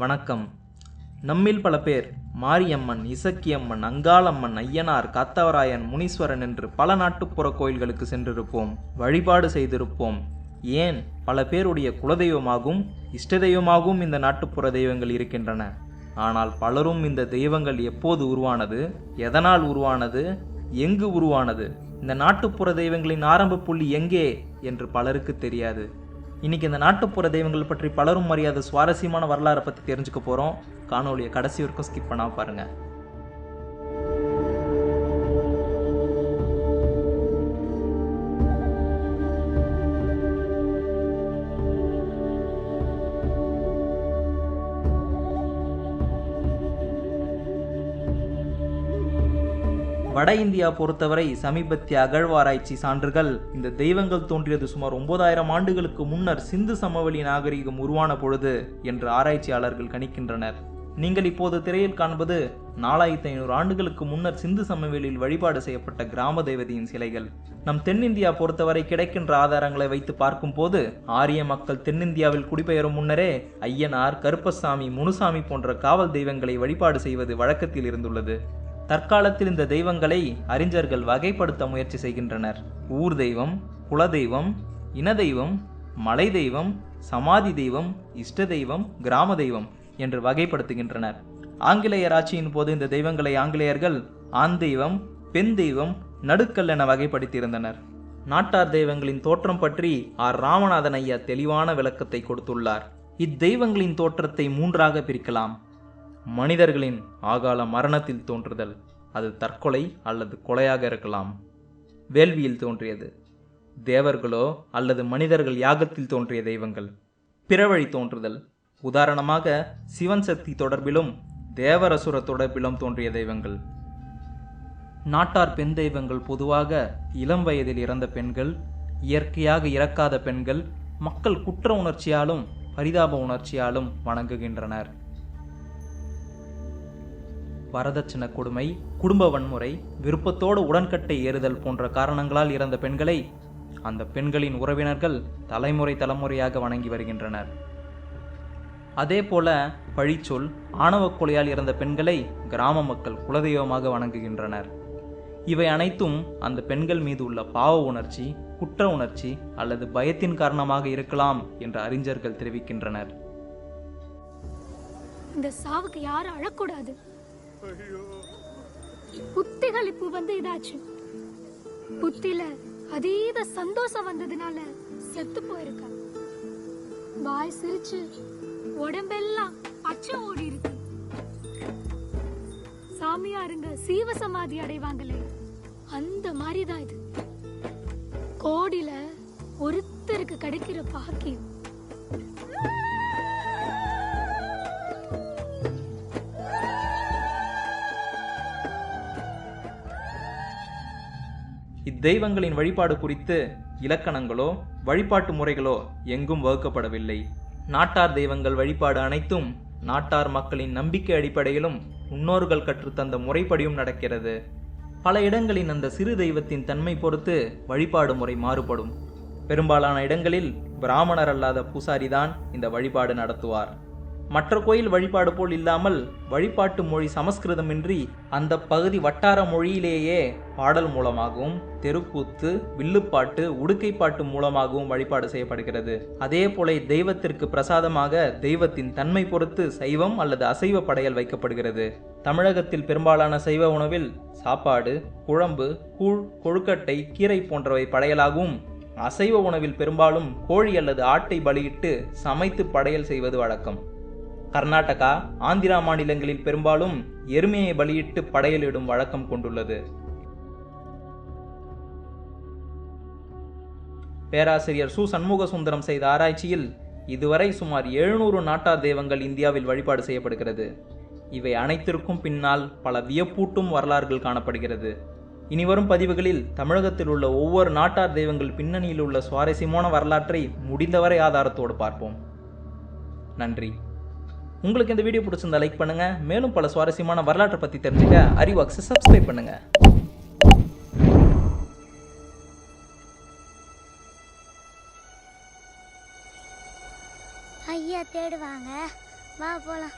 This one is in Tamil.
வணக்கம். நம்மில் பல பேர் மாரியம்மன் இசக்கியம்மன் அங்காளம்மன் ஐயனார் காத்தவராயன் முனீஸ்வரன் என்று பல நாட்டுப்புற கோயில்களுக்கு சென்றிருப்போம் வழிபாடு செய்திருப்போம். ஏன்? பல பேருடைய குலதெய்வமாகவும் இஷ்ட தெய்வமாகவும் இந்த நாட்டுப்புற தெய்வங்கள் இருக்கின்றன. ஆனால் பலரும் இந்த தெய்வங்கள் எப்போது உருவானது? எதனால் உருவானது? எங்கு உருவானது? இந்த நாட்டுப்புற தெய்வங்களின் ஆரம்ப புள்ளி எங்கே? என்று பலருக்கு தெரியாது. இன்னைக்கு இந்த நாட்டுப்புற தெய்வங்கள் பற்றி பலரும் அறியாத சுவாரஸ்யமான வரலாறை பற்றி தெரிஞ்சுக்க போகிறோம் காணொலியை கடைசி வரைக்கும் ஸ்கிப் பண்ணாம பாருங்கள் வட இந்தியா பொறுத்தவரை சமீபத்திய அகழ்வாராய்ச்சி சான்றுகள் இந்த தெய்வங்கள் தோன்றியது சுமார் ஒன்பதாயிரம் ஆண்டுகளுக்கு முன்னர் சிந்து சமவெளி நாகரிகம் உருவான பொழுது என்று ஆராய்ச்சியாளர்கள் கணிக்கின்றனர். நீங்கள் இப்போது திரையில் காண்பது நாலாயிரத்தி ஐநூறு ஆண்டுகளுக்கு முன்னர் சிந்து சமவெளியில் வழிபாடு செய்யப்பட்ட கிராம தேவதையின் சிலைகள். நம் தென்னிந்தியா பொறுத்தவரை கிடைக்கின்ற ஆதாரங்களை வைத்து பார்க்கும்போது ஆரிய மக்கள் தென்னிந்தியாவில் குடிபெயரும் முன்னரே ஐயனார் கருப்பசாமி முனுசாமி போன்ற காவல் தெய்வங்களை வழிபாடு செய்வது வழக்கத்தில் இருந்துள்ளது. தற்காலத்தில் இந்த தெய்வங்களை அறிஞர்கள் வகைப்படுத்த முயற்சி செய்கின்றனர். ஊர் தெய்வம் குல தெய்வம் இன தெய்வம் மலை தெய்வம் சமாதி தெய்வம் இஷ்ட தெய்வம் கிராம தெய்வம் என்று வகைப்படுத்துகின்றனர். ஆங்கிலேயர் ஆட்சியின் போது இந்த தெய்வங்களை ஆங்கிலேயர்கள் ஆண் தெய்வம் பெண் தெய்வம் நடுக்கல் என வகைப்படுத்தியிருந்தனர். நாட்டார் தெய்வங்களின் தோற்றம் பற்றி ஆர். ராமநாதன் ஐயா தெளிவான விளக்கத்தை கொடுத்துள்ளார். இத்தெய்வங்களின் தோற்றத்தை மூன்றாக பிரிக்கலாம். மனிதர்களின் ஆகால மரணத்தில் தோன்றுதல். அது தற்கொலை அல்லது கொலையாக இருக்கலாம். வேள்வியில் தோன்றியது. தேவர்களோ அல்லது மனிதர்கள் யாகத்தில் தோன்றிய தெய்வங்கள். பிறவழி தோன்றுதல். உதாரணமாக சிவன் சக்தி தொடர்பிலும் தேவரசுர தொடர்பிலும் தோன்றிய தெய்வங்கள். நாட்டார் பெண் தெய்வங்கள் பொதுவாக இளம் வயதில் இறந்த பெண்கள் இயற்கையாக இறக்காத பெண்கள் மக்கள் குற்ற உணர்ச்சியாலும் பரிதாப உணர்ச்சியாலும் வணங்குகின்றனர். வரதட்சணை கொடுமை குடும்ப வன்முறை விருப்பத்தோடு உடன்கட்டை ஏறுதல் போன்ற காரணங்களால் இறந்த பெண்களை அந்த பெண்களின் உறவினர்கள் தலைமுறை தலைமுறையாக வணங்கி வருகின்றனர். அதே போல பழிச்சொல் ஆணவ கொலையால் இறந்த பெண்களை கிராம மக்கள் குலதெய்வமாக வணங்குகின்றனர். இவை அனைத்தும் அந்த பெண்கள் மீது உள்ள பாவ உணர்ச்சி குற்ற உணர்ச்சி அல்லது பயத்தின் காரணமாக இருக்கலாம் என்று அறிஞர்கள் தெரிவிக்கின்றனர். இந்த சாவுக்கு யாரும் அழக்கூடாது. புத்திகளிப்பு வந்து இதாச்சு. புத்தில அதீத சந்தோஷம் வந்ததுனால செத்து போயிருக்க. வாய் சிரிச்சு உடம்பெல்லாம் பச்சை ஓடி இருக்கு. சாமியாருங்க சீவ சமாதி அடைவாங்களே. அந்த மாதிரிதான் இது. கோடியில ஒருத்தருக்கு கிடைக்கிற பாக்கியம். தெய்வங்களின் வழிபாடு குறித்து இலக்கணங்களோ வழிபாட்டு முறைகளோ எங்கும் வகுக்கப்படவில்லை. நாட்டார் தெய்வங்கள் வழிபாடு அனைத்தும் நாட்டார் மக்களின் நம்பிக்கை அடிப்படையிலும் முன்னோர்கள் கற்றுத்தந்த முறைப்படியும் நடக்கிறது. பல இடங்களின் அந்த சிறு தெய்வத்தின் தன்மை பொறுத்து வழிபாடு முறை மாறுபடும். பெரும்பாலான இடங்களில் பிராமணர் அல்லாத பூசாரிதான் இந்த வழிபாடு நடத்துவார். மற்ற கோயில் வழிபாடு போல் இல்லாமல் வழிபாட்டு மொழி சமஸ்கிருதமின்றி அந்த பகுதி வட்டார மொழியிலேயே பாடல் மூலமாகவும் தெருக்கூத்து வில்லுப்பாட்டு உடுக்கைப்பாட்டு மூலமாகவும் வழிபாடு செய்யப்படுகிறது. அதே போல தெய்வத்திற்கு பிரசாதமாக தெய்வத்தின் தன்மை பொறுத்து சைவம் அல்லது அசைவ படையல் வைக்கப்படுகிறது. தமிழகத்தில் பெரும்பாலான சைவ உணவில் சாப்பாடு குழம்பு கூழ் கொழுக்கட்டை கீரை போன்றவை படையலாகவும் அசைவ உணவில் பெரும்பாலும் கோழி அல்லது ஆட்டை பலியிட்டு சமைத்து படையல் செய்வது வழக்கம். கர்நாடகா ஆந்திரா மாநிலங்களில் பெரும்பாலும் எருமையை பலியிட்டு படையலிடும் வழக்கம் கொண்டுள்ளது. பேராசிரியர் சு. சண்முக சுந்தரம் செய்த ஆராய்ச்சியில் இதுவரை சுமார் எழுநூறு நாட்டார் தெய்வங்கள் இந்தியாவில் வழிபாடு செய்யப்படுகிறது. இவை அனைத்திற்கும் பின்னால் பல வியப்பூட்டும் வரலாறுகள் காணப்படுகிறது. இனிவரும் பதிவுகளில் தமிழகத்தில் உள்ள ஒவ்வொரு நாட்டார் தெய்வங்கள் பின்னணியில் உள்ள சுவாரஸ்யமான வரலாற்றை முடிந்தவரை ஆதாரத்தோடு பார்ப்போம். நன்றி. உங்களுக்கு இந்த வீடியோ பிடிச்சிருந்தா லைக் பண்ணுங்க. மேலும் பல சுவாரஸ்யமான வரலாற்றை பற்றி தெரிஞ்சுக்க அறிவாக்ஸை சப்ஸ்கிரைப் பண்ணுங்க. ஐயா தேடுவாங்க. வா போலாம்.